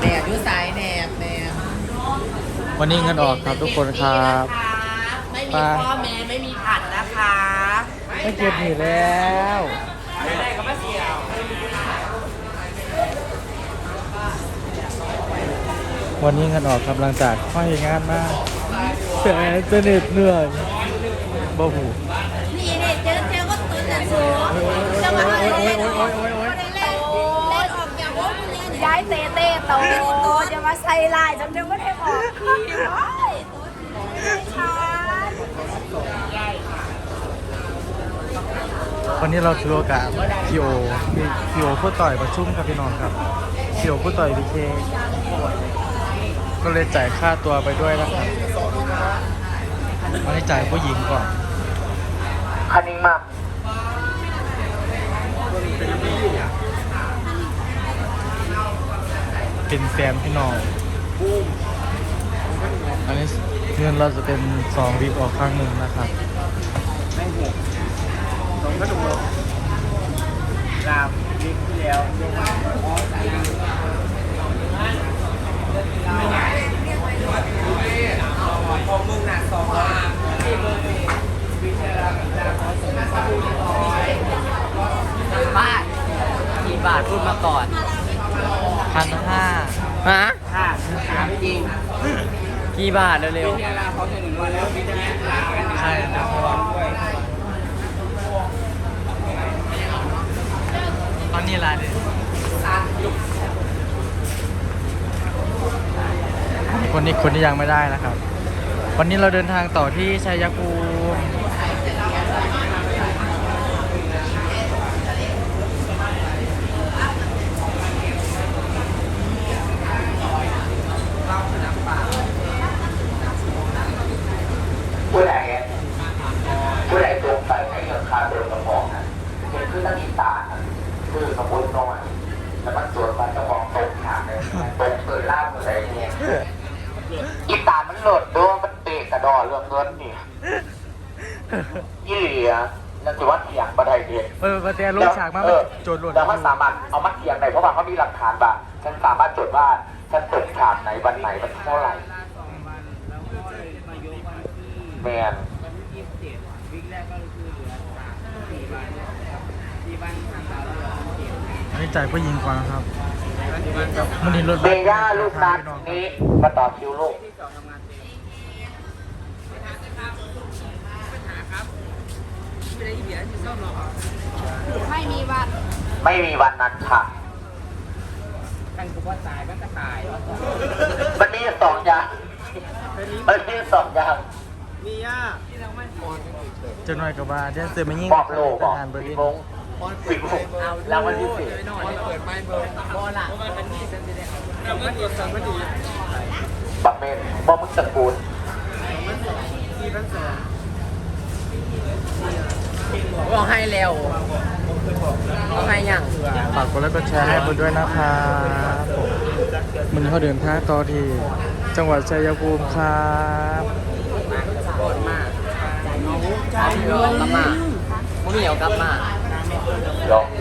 แหนบยุ้สายแหนบแหนบวันนี้เงินออกครับทุกคนครับ ไม่มีพ่อแม่ไม่มีผัดนะคะไม่เก็บหนีแล้วไม่ได้ก็ไม่เสียววันนี้เงินออกกำลังจากห้อยงานมากแสนจะเหน็ดเหนื่อยบ่หู นี่เนี่ยเจอเจอก็ตื่นแต่สูงจะมาให้เล่นออกเล่นเล่นออกอย่างว่าคุณเล่นย้ายเตะเตะโตโตจะมาใส่ลายจำเป็นว่ได้ออกพี่น้อยชาวันนี้เราถือโอกาสพีโอพีโอผู้ต่อยประชุมกับพี่น้องครับพีโอผู้ต่อยพีเคก็เลยจ่ายค่าตัวไปด้วยนะครับวันนี้จ่ายผู้หญิงก่อนคันนิ่งมาก เป็นแฟนพี่น้องอันนี้เงินเราจะเป็นสองวิปออกข้างหนึ่งนะครับไม่ห่วงสองก็ถูกลามลิฟที่แล้วพองมึงหนักสองที่มึงวิทยาลัยสองบาทกี่บาทพูดมาก่อน พันห้าฮะห้าถามจริงกี่บาทเร็ววิทยาลัยเขาจะหนึ่งวันแล้ววิทยาลัยกันใช่ครับด้วยตอนนี้อะไรเนี่ยคนนี้คนที่ยังไม่ได้นะครับ วันนี้เราเดินทางต่อที่ชัยภูมิ ผู้ใดผู้ใดตรงไปให้เงินค่าเดินกระบอกนะเห็น คือตั้งอีสาคือสมมติน้อยแล้วมันสวนมันจะมองตรงทางเลยตรงเปิดล่ามอะไรเนี่ยอีสามันโหลดด้วยมันเตะกระดอเรื่องเงินนี่ยี่เหลียนั่นถือว่าเถียงประเทศเดียเออมาแต่ลูกฉากมาเออโจทย์หลุดแต่ว่าสามารถเอามาเถียงได้เพราะว่าเขามีหลักฐานว่าฉันสามารถจดว่าฉันตกฉากไหนวันไหนวันเท่าไหร่แมน อันนี้จ่ายผู้หญิงก่อนนะครับมันนี้รถเมย่าลูกนัดนี้มาต่อคิวลูกไม่มีวัน ไม่มีวันนั้นค่ะกันกูว่าตายมันก็ตาย มันมีสองอย่างมันมีสองอย่างเจะหน่อยกับว่าเดี๋ยวเจอมายิ่งบอกโลบทอกหารเบอร์วิลินมงวิมงรางวัลพิเศษเปิดไม่เบิร์บอลล่ะบักเมนบอกมึงตระกูลบอกให้เร็วบอกให้ยังฝากกดไลค์กดแชร์ให้ผมด้วยนะครับผมมันเขาเดินทางต่อที่จังหวัดชัยภูมิครับบอลมากกลับมามึงเหนียวกลับมา No.